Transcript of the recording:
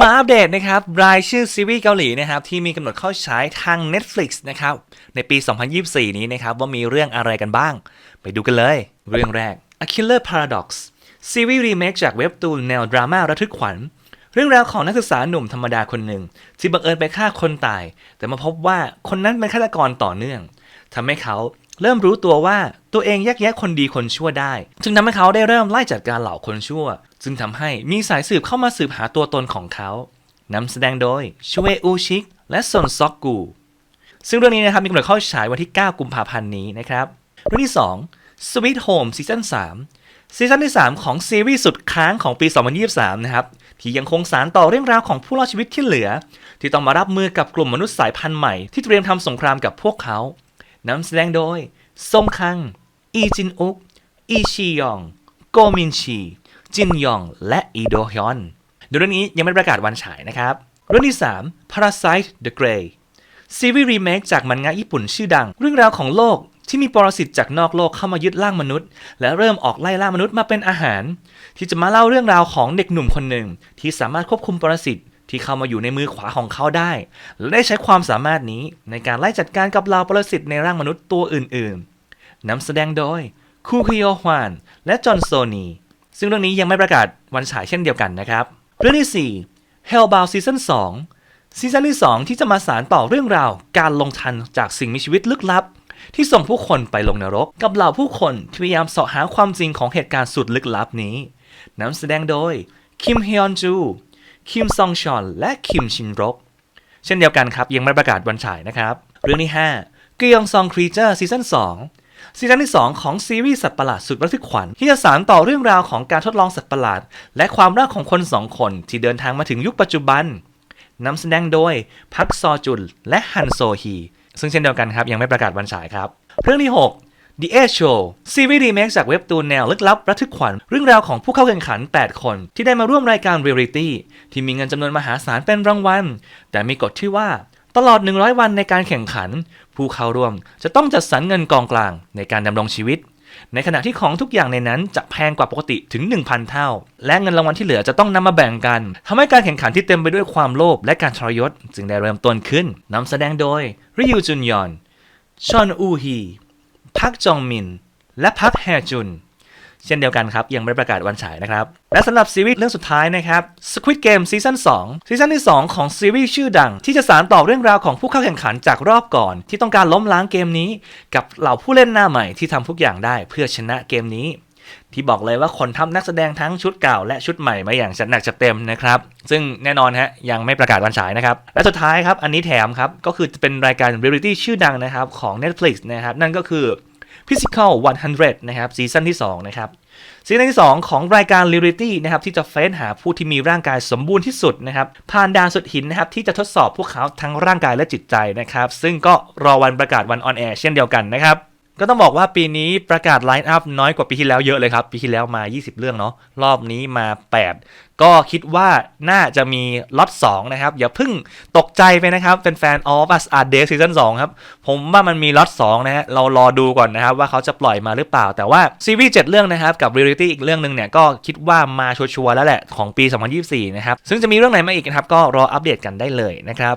มาอัปเดตนะครับรายชื่อซีรีส์เกาหลีนะครับที่มีกำหนดเข้าฉายทาง Netflix นะครับในปี 2024 นี้นะครับว่ามีเรื่องอะไรกันบ้าง ไปดูกันเลย เรื่องแรก A Killer Paradox ซีรีส์รีเมคจากเว็บตูนแนวดราม่าระทึกขวัญ เรื่องราวของนักศึกษาหนุ่มธรรมดาคนหนึ่ง ที่บังเอิญไปฆ่าคนตาย แต่มาพบว่าคนนั้นเป็นฆาตกรต่อเนื่องทำให้เขา เริ่มรู้ตัวว่าตัวเองแยกแยะคนดีคนชั่วได้ จึงทำให้เขาได้เริ่มไล่จัดการเหล่าคนชั่วจึงทำให้มีสายสืบเข้ามาสืบหาตัวตนของเขานำแสดงโดยชเวอูชิกและซอนซอกกู ซึ่งเรื่องนี้นะครับมีกำหนดเข้าฉายวันที่ 9 กุมภาพันธ์นี้นะครับ เรื่องที่ 2 Sweet Home ซีซั่น3ซีซั่นที่ 3 ของซีรีส์สุดค้างของปี 2023 นะครับ ที่ยังคงสารต่อเรื่องราวของผู้รอดชีวิตที่เหลือ ที่ต้องมารับมือกับกลุ่มมนุษย์สายพันธุ์ใหม่ที่เตรียมทำสงครามกับพวกเขา นำแสดงโดยซงคัง อีจินอุก อีชียอง โกมินชี จินยอง และอีโดฮยอนโดยเรื่องนี้ยังไม่ประกาศวันฉายนะครับ เรื่องที่ 3 Parasite the Grey ซีรีส์รีเมคจากมันงะญี่ปุ่นชื่อดัง เรื่องราวของโลกที่มีปรสิตจากนอกโลกเข้ามายึดร่างมนุษย์ และเริ่มออกไล่ล่ามนุษย์มาเป็นอาหาร ที่จะมาเล่าเรื่องราวของเด็กหนุ่มคนหนึ่งที่สามารถควบคุมปรสิต ที่เข้ามาอยู่ในมือขวาของเขาได้ และได้ใช้ความสามารถนี้ในการไล่จัดการกับเหล่าปรสิตในร่างมนุษย์ตัวอื่นๆนำแสดงโดยคูคิโยฮวานและจอห์นโซนีซึ่งเรื่องนี้ยังไม่ประกาศวันฉายเช่นเดียวกันนะครับ เรื่องที่ 4 Hellbound ซีซั่น2ซีซั่นที่ 2 ที่จะมาสารต่อเรื่องราว การลงทันจากสิ่งมีชีวิตลึกลับ ที่ส่งผู้คนไปลงนรก กับเหล่าผู้คนที่พยายามเสาะหาความจริงของเหตุการณ์สุดลึกลับนี้นำแสดงโดยคิมฮยอนจู คิมซองชอนและคิมชินรก เช่นเดียวกันครับ ยังไม่ประกาศวันฉายนะครับ เรื่องที่5กยองซองครีเจอร์ซีซั่น2ซีซั่นที่ 2 ของซีรีส์สัตว์ประหลาดสุดระทึกขวัญที่จะสานต่อเรื่องราวของการทดลองสัตว์ประหลาด และความรักของคนสองคนที่เดินทางมาถึงยุคปัจจุบันนำแสดงโดยพักซอจุนและฮันโซฮีซึ่งเช่นเดียวกันครับยังไม่ประกาศวันฉายครับ เรื่องที่ 6 The Edge Show ซีรีส์รีเมคจากเว็บตูนแนวลึกลับระทึกขวัญเรื่องราวของผู้เข้าแข่งขัน 8 คน ที่ได้มาร่วมรายการเรียลิตี้ที่มีเงินจำนวนมหาศาลเป็นรางวัล แต่มีกฎที่ว่า ตลอด 100 วันในการแข่งขัน ผู้เข้าร่วมจะต้องจัดสรรเงินกองกลางในการดำรงชีวิต ในขณะที่ของทุกอย่างในนั้นจะแพงกว่าปกติถึง 1,000 เท่า และเงินรางวัลที่เหลือจะต้องนำมาแบ่งกันทำให้การแข่งขันที่เต็มไปด้วยความโลภและการทรยศจึงได้เริ่มต้นขึ้นนำแสดงโดยริยูจุนยอนชอนอูฮี พักจองมิน และพักแฮจุน เช่นเดียวกันครับ ยังไม่ประกาศวันฉายนะครับ และสำหรับซีรีส์เรื่องสุดท้ายนะครับ Squid Game ซีซั่น2ซีซั่นที่ 2 ของซีรีส์ชื่อดัง ที่จะสานต่อเรื่องราวของผู้เข้าแข่งขันจากรอบก่อน ที่ต้องการล้มล้างเกมนี้ กับเหล่าผู้เล่นหน้าใหม่ที่ทำทุกอย่างได้เพื่อชนะเกมนี้ ที่บอกเลยว่าคนทำนักแสดงทั้งชุดเก่าและชุดใหม่มาอย่างจัดหนักจัดเต็มนะครับ ซึ่งแน่นอนฮะยังไม่ประกาศวันฉายนะครับ และสุดท้ายครับ อันนี้แถมครับ ก็คือจะเป็นรายการเรียลิตี้ชื่อดังนะครับของ Netflix นะครับ นั่นก็คือ Physical 100 นะครับซีซั่นที่ 2 นะครับซีซั่นที่ 2 ของรายการ r e a l i t y นะครับที่จะเฟ้นหาผู้ที่มีร่างกายสมบูรณ์ที่สุดนะครับผ่านด่านสุดหินนะครับที่จะทดสอบพวกเขาทั้งร่างกายและจิตใจนะครับซึ่งก็รอวันประกาศวันออนแอร์เช่นเดียวกันนะครับ ก็ต้องบอกว่าปีนี้ประกาศไลน์อัพน้อยกว่าปีที่แล้วเยอะเลยครับ ปีที่แล้วมา 20 เรื่องเนาะรอบนี้มา 8 ก็คิดว่าน่าจะมีล็อต2นะครับ อย่าเพิ่งตกใจไปนะครับเป็นแฟน All of Us Are Dead ซีซั่น2ครับ ผมว่ามันมีล็อต2นะฮะเรารอดูก่อนนะครับ ว่าเขาจะปล่อยมาหรือเปล่า แต่ว่าซีรีส์7เรื่องนะครับ กับ Reality อีกเรื่องหนึ่งเนี่ยก็คิดว่ามาชัวร์ๆแล้วแหละของปี 2024 นะครับซึ่งจะมีเรื่องไหนมาอีกนะครับก็รออัปเดตกันได้เลยนะครับ